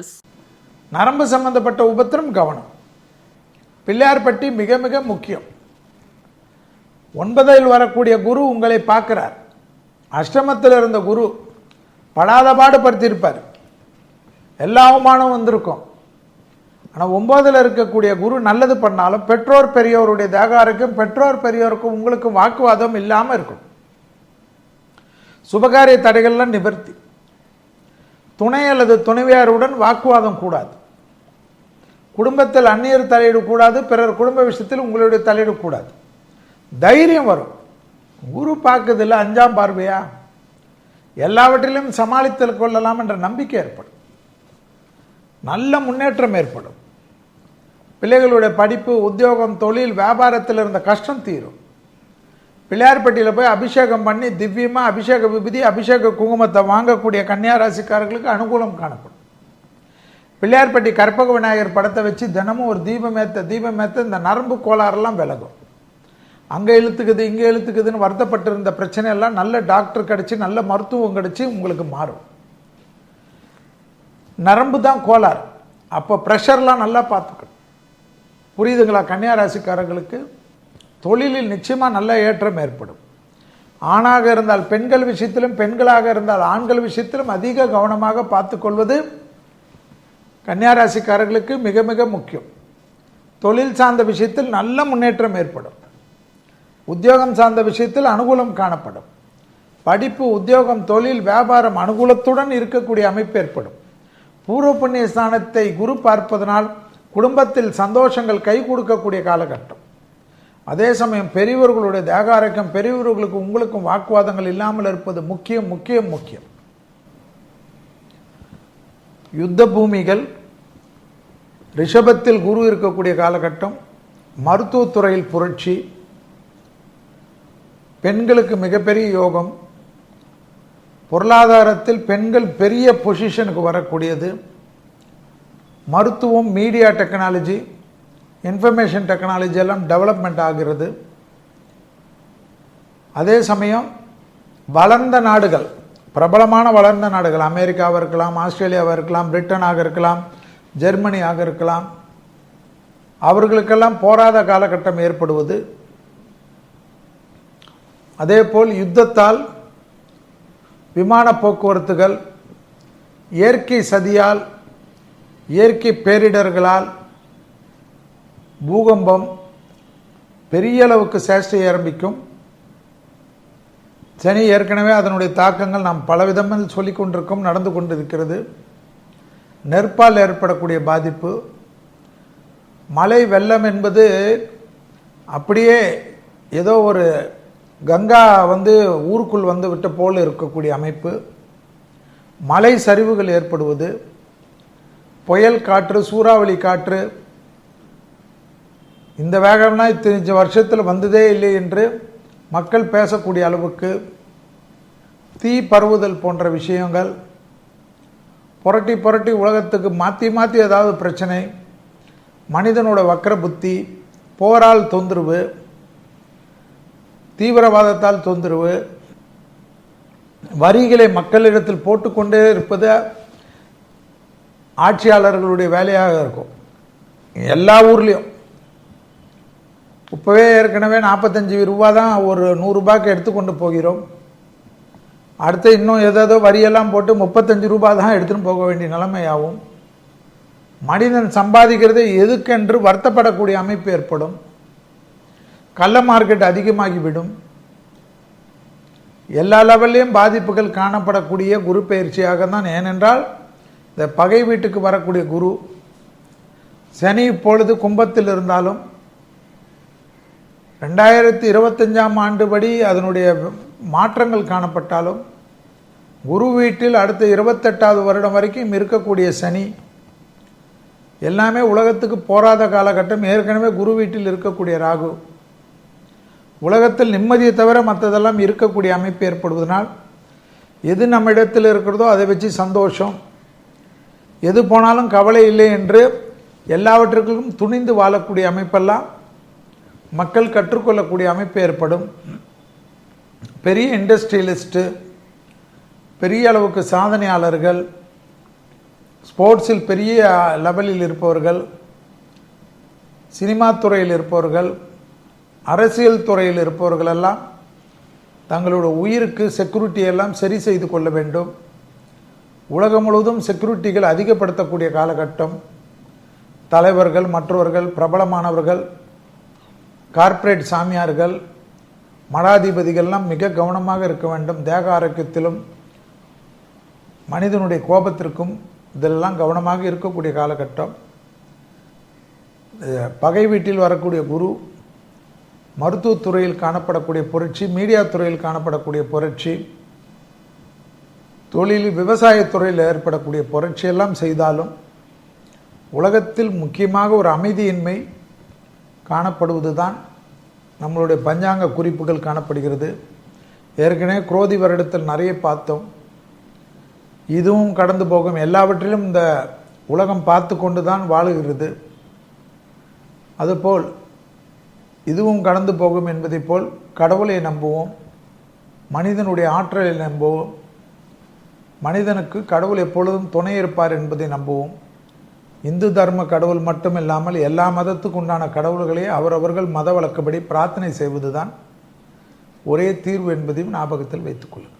customers. நரம்பு சம்பந்தப்பட்ட உபத்திரம் கவனம். பிள்ளையார்பட்டி மிக மிக முக்கியம். ஒன்பதில் வரக்கூடிய குரு உங்களை பார்க்கிறார். அஷ்டமத்தில் இருந்த குரு படாத பாடுபடுத்தியிருப்பார் எல்லா அவமானம் வந்திருக்கும். ஆனால் ஒன்பதில் இருக்கக்கூடிய குரு நல்லது பண்ணாலும் பெற்றோர் பெரியோருடைய தேகாருக்கும் பெற்றோர் பெரியோருக்கும் உங்களுக்கு வாக்குவாதம் இல்லாமல் இருக்கும். சுபகாரிய தடைகள்லாம் நிவர்த்தி. துணை அல்லது துணைவியாருடன் வாக்குவாதம் கூடாது. குடும்பத்தில் அந்நியர் தலையிடக்கூடாது பிறர் குடும்ப விஷயத்தில் உங்களுடைய தலையிடக்கூடாது தைரியம் வரும். குரு பார்க்குதில்ல அஞ்சாம் பார்வையா? எல்லாவற்றிலும் சமாளித்து கொள்ளலாம் என்ற நம்பிக்கை ஏற்படும். நல்ல முன்னேற்றம் ஏற்படும். பிள்ளைகளுடைய படிப்பு உத்தியோகம் தொழில் வியாபாரத்தில் இருந்த கஷ்டம் தீரும். பிள்ளையார்பட்டியில் போய் அபிஷேகம் பண்ணி திவ்யமாக அபிஷேக விபதி அபிஷேக குங்குமத்தை வாங்கக்கூடிய கன்னியாராசிக்காரர்களுக்கு அனுகூலம் காணப்படும். பிள்ளையார்பட்டி கற்பக விநாயகர் படத்தை வச்சு தினமும் ஒரு தீபம் ஏற்ற தீபம் ஏற்ற இந்த நரம்பு கோளாறெல்லாம் விலகும். அங்கே இழுத்துக்குது இங்கே இழுத்துக்குதுன்னு வருத்தப்பட்டிருந்த பிரச்சனையெல்லாம் நல்ல டாக்டர் கிடச்சி நல்ல மருத்துவம் கிடச்சி உங்களுக்கு மாறும். நரம்பு தான் கோளாறு. அப்போ ப்ரெஷர்லாம் நல்லா பார்த்துக்கணும். புரியுதுங்களா கன்னியா ராசிக்காரங்களுக்கு தொழிலில் நிச்சயமாக நல்ல ஏற்றம் ஏற்படும். ஆணாக இருந்தால் பெண்கள் விஷயத்திலும் பெண்களாக இருந்தால் ஆண்கள் விஷயத்திலும் அதிக கவனமாக பார்த்துக்கொள்வது கன்னியாராசிக்காரர்களுக்கு மிக மிக முக்கியம். தொழில் சார்ந்த விஷயத்தில் நல்ல முன்னேற்றம் ஏற்படும். உத்தியோகம் சார்ந்த விஷயத்தில் அனுகூலம் காணப்படும். படிப்பு உத்தியோகம் தொழில் வியாபாரம் அனுகூலத்துடன் இருக்கக்கூடிய அமைப்பு ஏற்படும். பூர்வ புண்ணிய ஸ்தானத்தை குரு பார்ப்பதனால் குடும்பத்தில் சந்தோஷங்கள் கை கொடுக்கக்கூடிய காலகட்டம். அதே சமயம் பெரியவர்களுடைய தேகாரக்கம் பெரியவர்களுக்கு உங்களுக்கும் வாக்குவாதங்கள் இல்லாமல் இருப்பது முக்கியம் முக்கியம் முக்கியம். யுத்த பூமிகள் ரிஷபத்தில் குரு இருக்கக்கூடிய காலகட்டம் மருத்துவத்துறையில் புரட்சி பெண்களுக்கு மிகப்பெரிய யோகம் பொருளாதாரத்தில் பெண்கள் பெரிய பொசிஷனுக்கு வரக்கூடியது மருத்துவம் மீடியா டெக்னாலஜி இன்ஃபர்மேஷன் டெக்னாலஜி எல்லாம் டெவலப்மெண்ட் ஆகிறது. அதே சமயம் வளர்ந்த நாடுகள் பிரபலமான வளர்ந்த நாடுகள் அமெரிக்காவாக இருக்கலாம் ஆஸ்திரேலியாவாக இருக்கலாம் பிரிட்டனாக இருக்கலாம் ஜெர்மனியாக இருக்கலாம் அவர்களுக்கெல்லாம் போராத காலகட்டம் ஏற்படுவது. அதேபோல் யுத்தத்தால் விமான போக்குவரத்துகள் இயற்கை சதியால் இயற்கை பேரிடர்களால் பூகம்பம் பெரிய அளவுக்கு சேஷ்டையை ஆரம்பிக்கும். சனி ஏற்கனவே அதனுடைய தாக்கங்கள் நாம் பலவிதமாக சொல்லி கொண்டிருக்கோம் நடந்து கொண்டிருக்கிறது. நெற்பால் ஏற்படக்கூடிய பாதிப்பு. மழை வெள்ளம் என்பது அப்படியே ஏதோ ஒரு கங்கா வந்து ஊருக்குள் வந்து விட்ட போல் இருக்கக்கூடிய அமைப்பு. மலை சரிவுகள் ஏற்படுவது. புயல் காற்று சூறாவளி காற்று இந்த வேகம்னா இத்தனை வருஷத்தில் வந்ததே இல்லை என்று மக்கள் பேசக்கூடிய அளவுக்கு தீ பரவுதல் போன்ற விஷயங்கள் புரட்டி புரட்டி உலகத்துக்கு மாற்றி மாற்றி ஏதாவது பிரச்சனை மனிதனோட வக்கர புத்தி போரால் தொந்தரவு தீவிரவாதத்தால் தொந்தரவு வரிகளை மக்களிடத்தில் போட்டுக்கொண்டே இருப்பது ஆட்சியாளர்களுடைய வேலையாக இருக்கும். எல்லா ஊர்லேயும் இப்போவே ஏற்கனவே நாற்பத்தஞ்சு ரூபா தான் ஒரு நூறுரூபாய்க்கு எடுத்துக்கொண்டு போகிறோம். அடுத்து இன்னும் ஏதேதோ வரியெல்லாம் போட்டு முப்பத்தஞ்சு ரூபா தான் எடுத்துன்னு போக வேண்டிய நிலைமையாகும். மனிதன் சம்பாதிக்கிறது எதுக்கென்று வருத்தப்படக்கூடிய அமைப்பு ஏற்படும். கள்ள மார்க்கெட் அதிகமாகிவிடும். எல்லா லெவல்லையும் பாதிப்புகள் காணப்படக்கூடிய குரு பயிற்சியாக தான் ஏனென்றால் இந்த பகை வீட்டுக்கு வரக்கூடிய குரு சனி இப்பொழுது கும்பத்தில் இருந்தாலும் ரெண்டாயிரத்தி இருபத்தஞ்சாம் ஆண்டு படி அதனுடைய மாற்றங்கள் காணப்பட்டாலும் குரு வீட்டில் அடுத்த இருபத்தெட்டாவது வருடம் வரைக்கும் இருக்கக்கூடிய சனி எல்லாமே உலகத்துக்கு போராத காலகட்டம். ஏற்கனவே குரு வீட்டில் இருக்கக்கூடிய ராகு உலகத்தில் நிம்மதியை தவிர மற்றதெல்லாம் இருக்கக்கூடிய அமைப்பு ஏற்படுவதனால் எது நம்ம இடத்தில் இருக்கிறதோ அதை வச்சு சந்தோஷம் எது போனாலும் கவலை இல்லை என்று எல்லாவற்றுக்கும் துணிந்து வாழக்கூடிய அமைப்பெல்லாம் மக்கள் கற்றுக்கொள்ளக்கூடிய அமைப்பு ஏற்படும். பெரிய இண்டஸ்ட்ரியலிஸ்ட்டு பெரிய அளவுக்கு சாதனையாளர்கள் ஸ்போர்ட்ஸில் பெரிய லெவலில் இருப்பவர்கள் சினிமா துறையில் இருப்பவர்கள் அரசியல் துறையில் இருப்பவர்கள் எல்லாம் தங்களோட உயிருக்கு செக்யூரிட்டி எல்லாம் சரி செய்து கொள்ள வேண்டும். உலகம் முழுவதும் செக்யூரிட்டிகள் அதிகப்படுத்தக்கூடிய காலகட்டம். தலைவர்கள் மற்றவர்கள் பிரபலமானவர்கள் கார்ப்பரேட் சாமியார்கள் மடாதிபதிகள்லாம் மிக கவனமாக இருக்க வேண்டும். தேக ஆரோக்கியத்திலும் மனிதனுடைய கோபத்திற்கும் இதெல்லாம் கவனமாக இருக்கக்கூடிய காலகட்டம். பகை வீட்டில் வரக்கூடிய குரு மருத்துவத்துறையில் காணப்படக்கூடிய புரட்சி மீடியா துறையில் காணப்படக்கூடிய புரட்சி தொழில் விவசாயத்துறையில் ஏற்படக்கூடிய புரட்சி எல்லாம் செய்தாலும் உலகத்தில் முக்கியமாக ஒரு அமைதியின்மை காணப்படுவது தான் நம்மளுடைய பஞ்சாங்க குறிப்புகள் காணப்படுகிறது. ஏற்கனவே குரோதி வருடத்தில் நிறைய பார்த்தோம். இதுவும் கடந்து போகும். எல்லாவற்றிலும் இந்த உலகம் பார்த்து கொண்டு தான் வாழுகிறது. அதுபோல் இதுவும் கடந்து போகும் என்பதைப் போல் கடவுளை நம்புவோம். மனிதனுடைய ஆற்றலை நம்புவோம். மனிதனுக்கு கடவுள் எப்பொழுதும் துணை இருப்பார் என்பதை நம்புவோம். இந்து தர்ம கடவுள் மட்டும் இல்லாமல் எல்லா மதத்துக்கு உண்டான கடவுள்களே அவரவர்கள் மத வழக்கப்படி பிரார்த்தனை செய்வதுதான் ஒரே தீர்வு என்பதையும் ஞாபகத்தில் வைத்துக் கொள்ளுங்கள்.